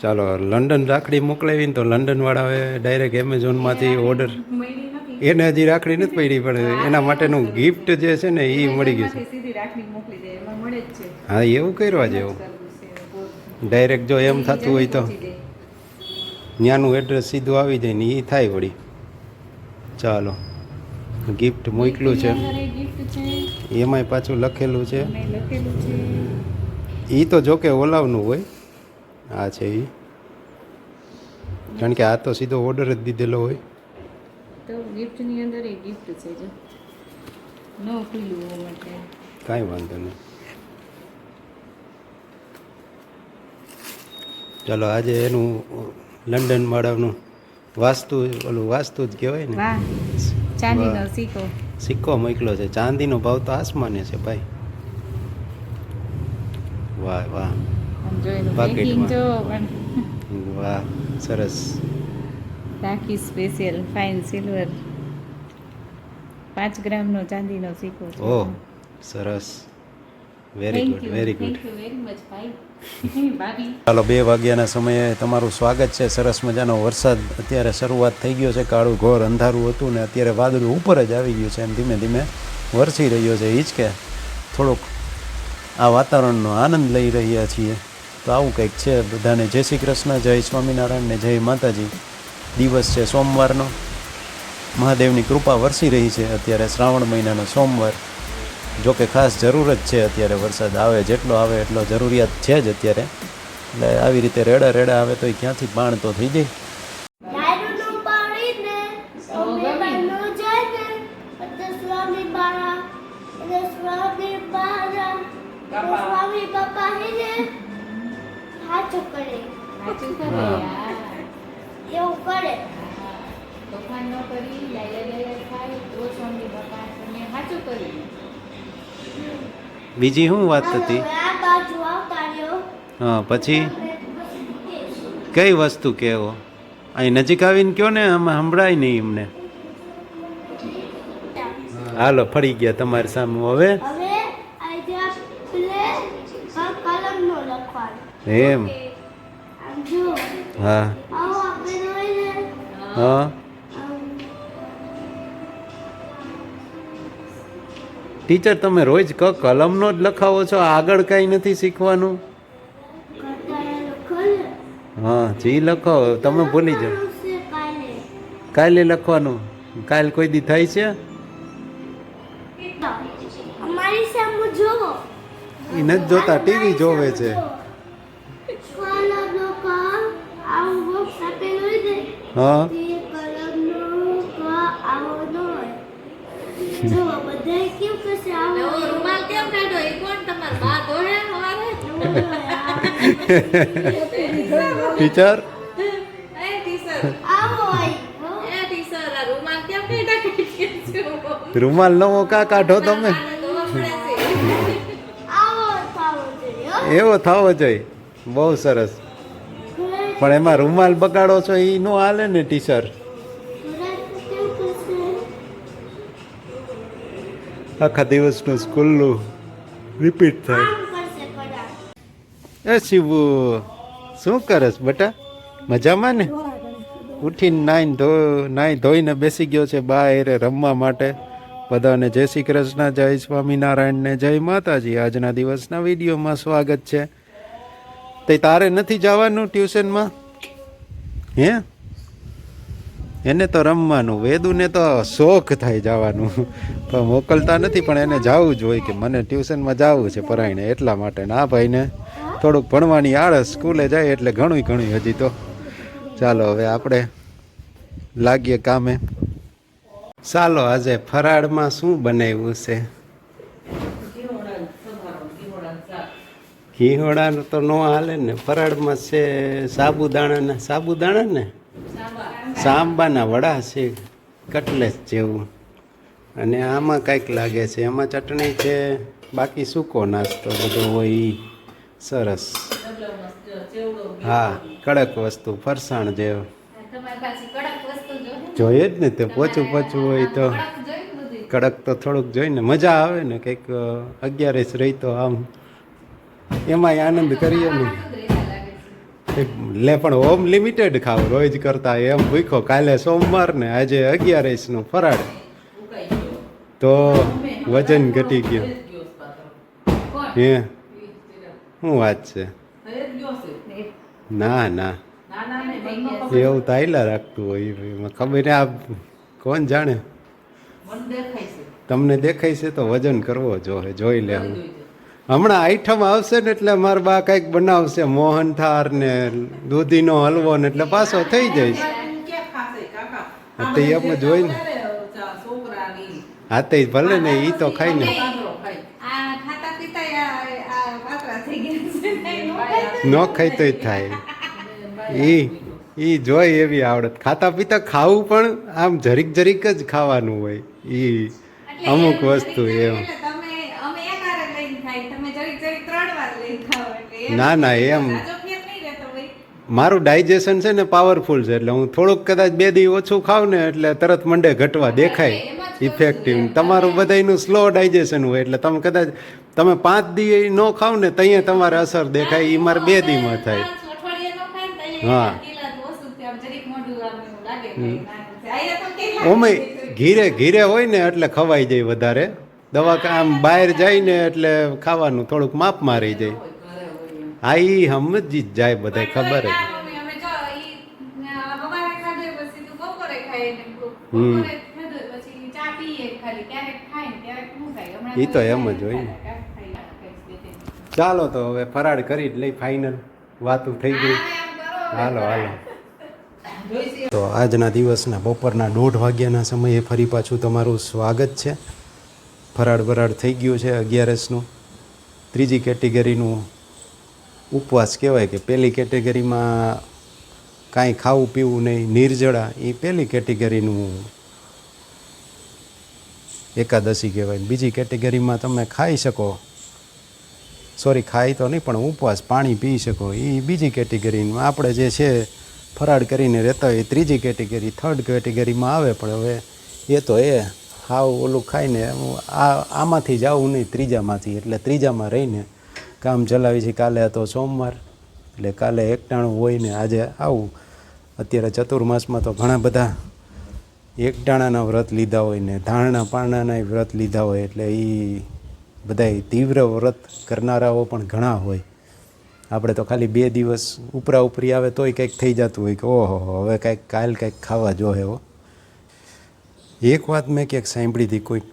ચાલો લંડન રાખડી મોકલાવી ને તો લંડનવાળા હવે ડાયરેક્ટ એમેઝોનમાંથી ઓર્ડર એને હજી રાખડી નથી પડી પણ એના માટેનું ગિફ્ટ જે છે ને એ મળી ગયું છે. હા એવું કરવા જેવું ડાયરેક્ટ જો. એમ થતું હોય તો. ત્યાંનું એડ્રેસ સીધું આવી જાય ને એ થાય વળી. ચાલો ગિફ્ટ મોકલું છે. એમાંય પાછું લખેલું છે. એમાં લખેલું છે. એ તો જોકે ઓલાવનું હોય. આ છે એ કારણ કે આ તો સીધો ઓર્ડર જ દીધેલો હોય. તો gift ની અંદર એ ગિફ્ટ છે જો. ન ખુલ્યું હોવા માટે. કાંઈ વાંધો નહીં. ચાલો આજે એનું લંડન માળાનું વાસ્તુ ઓલું વાસ્તુ જ કહેવાય ને. ચાંદીનો સિક્કો. સિક્કો મોકલ્યો છે. ચાંદીનો ભાવ તો આસમાને છે ભાઈ. વાહ વાહ. આમ જો એનું Bucket પેકિંગમાં. જો પણ વાહ સરસ. રાખી સ્પેશિયલ ફાઇન સિલ્વર પાંચ ગ્રામનો ચાંદીનો સિક્કો ઓ સરસ. વેરી ગુડ વેરી ગુડ ચાલો બે વાગ્યાના સમયે તમારું સ્વાગત છે. સરસ મજાનો વરસાદ અત્યારે શરૂઆત થઈ ગયો છે. કાળું ઘોર અંધારું હતું ને અત્યારે વાદળું ઉપર જ આવી ગયું છે એમ ધીમે ધીમે વરસી રહ્યો છે. હિંચકે થોડોક આ વાતાવરણનો આનંદ લઈ રહ્યા છીએ. તો આવું કંઈક છે. બધાને જય શ્રી કૃષ્ણ, જય સ્વામિનારાયણ ને જય માતાજી. દિવસ છે સોમવારનો. મહાદેવની કૃપા વરસી રહી છે. અત્યારે શ્રાવણ મહિનાનો સોમવાર. જો કે ખાસ જરૂર જ છે અત્યારે વરસાદ આવે, જેટલો આવે એટલો જરૂરિયાત છે જ અત્યારે. એટલે આવી રીતે રેડા રેડા આવે તો એ ક્યાંથી પાણ તો થઈ જાય. હાચું કરે સાચું કરે એવું કરે તોફાન ન કરી ડાયરા ડાયરા થાય તો સ્વામી બાપા તમે સાચું કરી બીજી શું વાત હતી? આ બાજુ આવતા રહ્યો. હા પછી. કઈ વસ્તુ કહેવો અહીં નજીક આવીને કયો ને આમાં સંભળાય નહીં એમને હાલો ફરી ગયા તમારી સામે હવે? એમ. હા. હા. ટીચર તમે રોજ ક કલમનો જ લખાવો છો? આગળ કાંઈ નથી શીખવાનું? હા જી લખો. તમે ભૂલી જાઓ. કાલે લખવાનું. કાલ કોઈ દી થાય છે? એ નથી જોતા ટીવી જોવે છે. હો. એ ટીચર? રૂમાલ નો કા કાઢો તમે. એવો થવો જોઈએ. બહુ સરસ. પણ એમાં રૂમાલ બગાડો છો એ નો હાલે ને ટીચર આખા દિવસનું સ્કૂલનું રિપીટ થાય. એ શિવુ શું કરસ બેટા? મજામાં ને? ઉઠીને નાઈન ધો, નાઈ ધોઈને બેસી ગયો છે બહાર રમવા માટે. બધાને જય શ્રી કૃષ્ણ, જય સ્વામિનારાયણ ને જય માતાજી. આજના દિવસના વિડીયોમાં સ્વાગત છે. તે તારે નથી જવાનું ટ્યુશનમાં? હે? એને તો રમવાનું, વેદુને તો શોખ થાય જવાનું. પણ મોકલતા નથી, પણ એને જવું જ હોય કે મને ટ્યુશનમાં જવું છે પરાયણે, એટલા માટે. ના ભાઈને, થોડુંક ભણવાની આળસ સ્કૂલે જાય એટલે ઘણું ઘણું હજી તો. ચાલો હવે આપણે લાગીએ કામે. ચાલો, આજે ફરાળમાં શું બનાવ્યું છે? ઘીહોડાનું તો ન હાલે ને, ફરાળમાં છે સાબુદાણાના સાબુદાણા ને સાંબાના વડા છે, કટલેસ જેવું. અને આમાં કંઈક લાગે છે, એમાં ચટણી છે, બાકી સૂકો નાસ્તો બધો હોય એ સરસ. હા, કડક વસ્તુ, ફરસાણ જેવ. જોઈએ જ ને તે પોચું પોચું હોય તો. કડક તો થોડુંક જોઈને મજા આવે ને, કંઈક અગિયારસ રહી તો આમ. એમાંય આનંદ કરીએ ને રેસા લે પણ હોમ લિમિટેડ ખાવ, રોજ કરતા એમ ભૂખો કાલે સોમવાર ને આજે અગિયારસનું ફરાળ. તો વજન ઘટી ગયું. હે? શું વાત છે? ના ના. એવું તો આયલા રાખતું હોય ખબર આ કોણ જાણે? તમને દેખાય છે તો વજન કરવો જોઈ લે હું હમણાં આઈટમ આવશે ને એટલે મારા બા કંઈક બનાવશે મોહનથાર ને દૂધીનો હલવો ને એટલે પાછો થઈ જાય. તો એ આપણે જોઈ ને હા તે ભલે ને એ તો ખાઈ ને ને, તો ખાઈ તોય થાય. ઈ ઈ જોઈ એવી આવડત. ખાતા પીતા ખાવું પણ આમ જરીક જરીક જ ખાવાનું હોય. ઈ અમુક વસ્તુ એમ એટલે તમે અમે એક હારે લઈને ખાઈ તમે જરીક જરીક ત્રણ વાર લઈને ખાઓ એટલે એમ ના, ના, એમ. મારું ડાયજેશન છે ને પાવરફુલ છે એટલે હું થોડુંક કદાચ બે દી ઓછું ખાવ ને એટલે તરત મંડે ઘટવા દેખાય ઇફેક્ટિવ તમારું બધાયનું સ્લો ડાયજેશન હોય એટલે તમે કદાચ તમે પાંચ દી ન ખાવ ને ત્યાં તમારે અસર દેખાય એ મારે બે દીમાં થાય. હા. ઓમે ઘીરે ઘીરે હોય ને એટલે ખવાઈ જાય વધારે. દવા આમ બહાર જાય ને એટલે ખાવાનું થોડુંક માપ મારી જાય. હા એ સમજી જ જાય બધાય ખબર જ પછી તું બપોરે ખાય ને બપોરે હમ. ખાધું હોય પછી ચા પીએ ખાલી. ક્યારેક ખાય ને ક્યારેક ન ખાય. હમણાં ઈ તો તો એમ જ હોય ને. ચાલો તો હવે ફરાળ કરી જ લઈ ફાઇનલ વાતું થઈ ગઈ. હાલો હાલો. તો આજના દિવસના બપોરના દોઢ વાગ્યાના સમયે ફરી પાછું તમારું સ્વાગત છે. ફરાળ બરાડ થઈ ગયું છે અગિયારસનું. ત્રીજી કેટેગરીનું ઉપવાસ કહેવાય કે પહેલી કેટેગરીમાં કાંઈ ખાવું પીવું નહીં, નિર્જળા એ પહેલી કેટેગરીનું એકાદશી કહેવાય. બીજી કેટેગરીમાં તમે ખાઈ શકો. સોરી ખાઈ તો નહીં, પણ ઉપવાસ, પાણી પી શકો. એ બીજી કેટેગરીમાં આપણે જે છે ફરાડ કરીને રહેતા હોય એ ત્રીજી કેટેગરી થર્ડ કેટેગરીમાં આવે, પણ હવે એ તો એ, હાવ ઓલું ખાઈને આ, આમાંથી જ આવું નહીં, ત્રીજામાંથી, એટલે ત્રીજામાં રહીને કામ ચલાવી છે. કાલે હતો સોમવાર, એટલે કાલે એકટાણું હોય ને આજે આવું. અત્યારે ચતુર્માસમાં તો ઘણા બધા એકટાણાના વ્રત લીધા હોય ને ધાણના પારણાના વ્રત લીધા હોય, એટલે એ બધાય તીવ્ર વ્રત કરનારાઓ પણ ઘણા હોય. આપણે તો ખાલી બે દિવસ ઉપરા ઉપરી આવે તોય કંઈક થઈ જતું હોય કે ઓહો હવે કંઈક કાલ કંઈક ખાવા જો હો. એક વાત મેં ક્યાંક સાંભળી હતી, કોઈક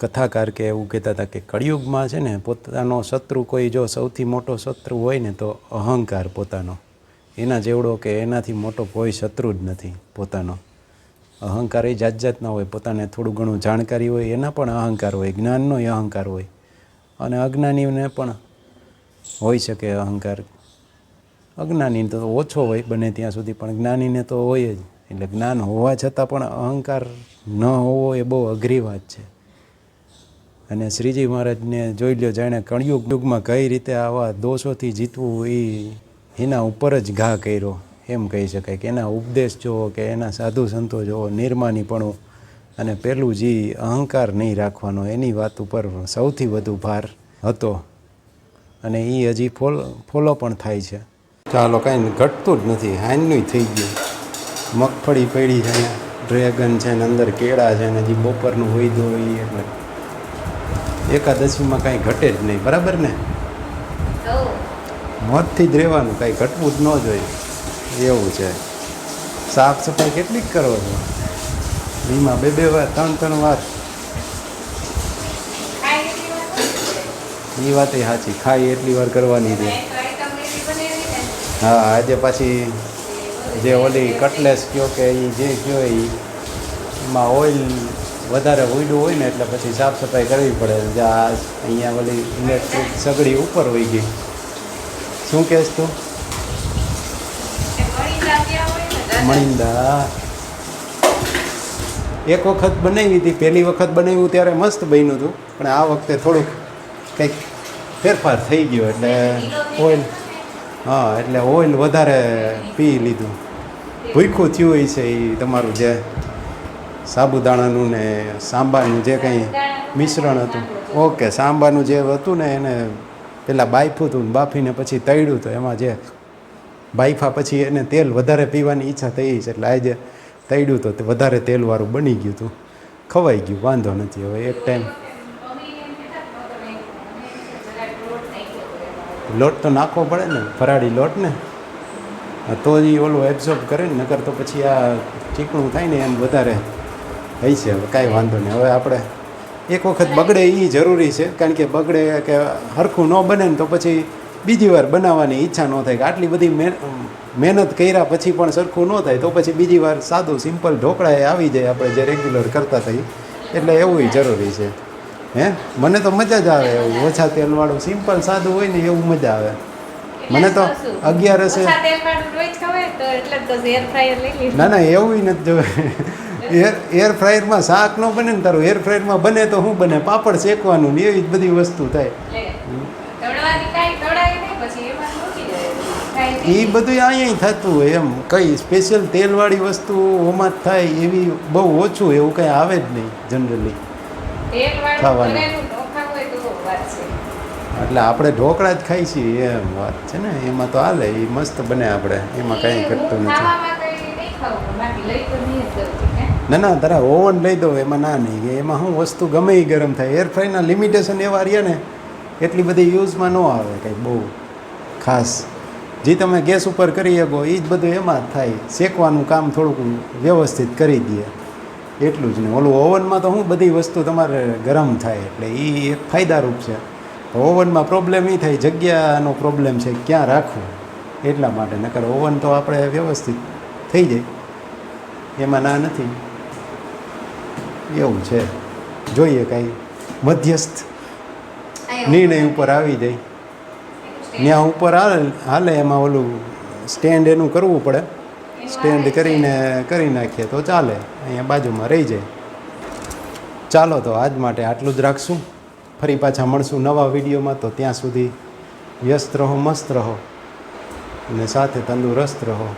કથાકાર કે એવું કહેતા હતા કે કળિયુગમાં છે ને પોતાનો શત્રુ કોઈ જો સૌથી મોટો શત્રુ હોય ને તો અહંકાર પોતાનો. એના જેવડો કે એનાથી મોટો કોઈ શત્રુ જ નથી પોતાનો. અહંકાર એ જાત જાતના હોય, પોતાને થોડું ઘણું જાણકારી હોય, એના પણ અહંકાર હોય, જ્ઞાનનો અહંકાર હોય. અને અજ્ઞાનીને પણ હોઈ શકે અહંકાર. અજ્ઞાની તો ઓછો હોય બને ત્યાં સુધી, પણ જ્ઞાનીને તો હોય જ. એટલે જ્ઞાન હોવા છતાં પણ અહંકાર ન હોવો એ બહુ અઘરી વાત છે. અને શ્રીજી મહારાજને જોઈ લ્યો જાણે કણિયુગ યુગમાં કઈ રીતે આવા દોષોથી જીતવું એ એના ઉપર જ ઘા કર્યો. એમ કહી શકાય કે એના ઉપદેશ જોવો કે એના સાધુ સંતો જોવો નિર્માનીપણું અને પેલું જે અહંકાર નહીં રાખવાનો, એની વાત ઉપર સૌથી વધુ ભાર હતો. અને એ હજી ફોલ, ફોલો પણ થાય છે. ચાલો કાંઈ ઘટતું જ નથી હાનનું થઈ ગયું. મગફળી પડી છે, ડ્રેગન છે ને અંદર કેળા છે ને હજી બપોરનું હોય દો એટલે એકાદશીમાં કાંઈ ઘટે જ નહીં બરાબર ને. મોતથી જ રહેવાનું કાંઈ ઘટવું જ ન જોઈએ. એવું છે. સાફ સફાઈ કેટલીક કરો છો? એમાં બે બે વાર ત્રણ ત્રણ વાર. એ વાત એ સાચી ખાઈ એટલી વાર કરવાની છે. હા આજે પાછી જે ઓલી કટલેસ કયો કે એ જે કયો એમાં ઓઇલ વધારે ઉડ્યું હોય ને એટલે પછી સાફ સફાઈ કરવી પડે. જે આ અહીંયા ઓલી ઇલેક્ટ્રિક સગડી ઉપર હોઈ ગઈ. શું કહેશ તું? હોય. મણિંદા. એક વખત બનાવી હતી, પહેલી વખત બનાવ્યું ત્યારે મસ્ત બન્યું હતું. પણ આ વખતે થોડુંક કંઈક ફેરફાર થઈ ગયો એટલે ઓઇલ, હા, એટલે ઓઇલ વધારે પી લીધું. ભૂખું થયું હોય છે એ તમારું જે સાબુદાણાનું ને સાંબાનું જે કંઈ મિશ્રણ હતું. ઓકે, સાંબાનું જે હતું ને એને પેલા બાફ્યું હતું બાફીને પછી તળ્યું હતું એમાં જે બાઈફા પછી એને તેલ વધારે પીવાની ઈચ્છા થઈ છે એટલે આજે તળ્યું તો વધારે તેલવાળું બની ગયું હતું. ખવાઈ ગયું, વાંધો નથી હવે એક ટાઈમ. લોટ તો નાખવો પડે ને, ફરાળી લોટ ને. તો જ ઓલું એબ્ઝોર્બ કરે ને, નકર તો પછી આ ચીકણું થાય ને એમ વધારે થઈ છે હવે કાંઈ વાંધો નહીં. હવે આપણે એક વખત બગડે એ જરૂરી છે કારણ કે બગડે કે હરખું ન બને ને તો પછી બીજી વાર બનાવવાની ઈચ્છા ન થાય. કે આટલી બધી મહેન- મહેનત કર્યા પછી પણ સરખું ન થાય તો પછી બીજી વાર સાદું સિમ્પલ ઢોકળા એ આવી જાય આપણે જે રેગ્યુલર કરતા થઈ એટલે એવું જરૂરી છે. હે? મને તો મજા જ આવે એવું. ઓછા તેલવાળું સિમ્પલ સાદું હોય ને એવું મજા આવે. મને તો અગિયાર લીધું. ના ના એવું નથી જોવે. એર એર ફ્રાયરમાં શાક ન બને ને તારું એર ફ્રાયરમાં બને તો શું બને? પાપડ શેકવાનું ને એવી જ બધી વસ્તુ થાય. એ. બધું અહીંયા થતું હોય એમ. કઈ સ્પેશિયલ તેલવાળી વસ્તુ ઓમાં જ થાય એવી બહુ ઓછું એવું કંઈ આવે જ નહીં જનરલી ખાવાનું. એટલે આપણે ઢોકળા જ ખાઈ છીએ એમ વાત છે ને? એમાં તો હાલે એ મસ્ત બને આપણે. એમાં કાંઈ કરતું નથી. ના ના તારા ઓવન લઈ દો એમાં ના નહીં એમાં શું વસ્તુ ગમે એ ગરમ થાય. એર ફ્રાયના લિમિટેશન એવા રહ્યા ને, એટલી બધી યુઝમાં ન આવે કંઈ બહુ ખાસ. જે તમે ગેસ ઉપર કરી શકો એ જ બધું એમાં થાય. શેકવાનું કામ થોડુંક વ્યવસ્થિત કરી દે એટલું જ નહીં ઓલું ઓવનમાં તો શું બધી વસ્તુ તમારે ગરમ થાય એટલે એ એક ફાયદારૂપ છે. ઓવનમાં પ્રોબ્લેમ એ થાય, જગ્યાનો પ્રોબ્લેમ છે, ક્યાં રાખવું? એટલા માટે નકર ઓવન તો આપણે વ્યવસ્થિત થઈ જાય. એમાં ના નથી. એવું છે. જોઈએ કાંઈ. મધ્યસ્થ. નિર્ણય ઉપર આવી જાય. ત્યાં ઉપર હાલે હાલે એમાં ઓલું સ્ટેન્ડ એનું કરવું પડે. સ્ટેન્ડ કરીને કરી નાખીએ તો ચાલે. અહીંયા બાજુમાં રહી જાય. ચાલો તો આજ માટે આટલું જ રાખશું. ફરી પાછા મળશું નવા વિડીયોમાં. તો ત્યાં સુધી વ્યસ્ત રહો મસ્ત રહો. અને સાથે તંદુરસ્ત રહો.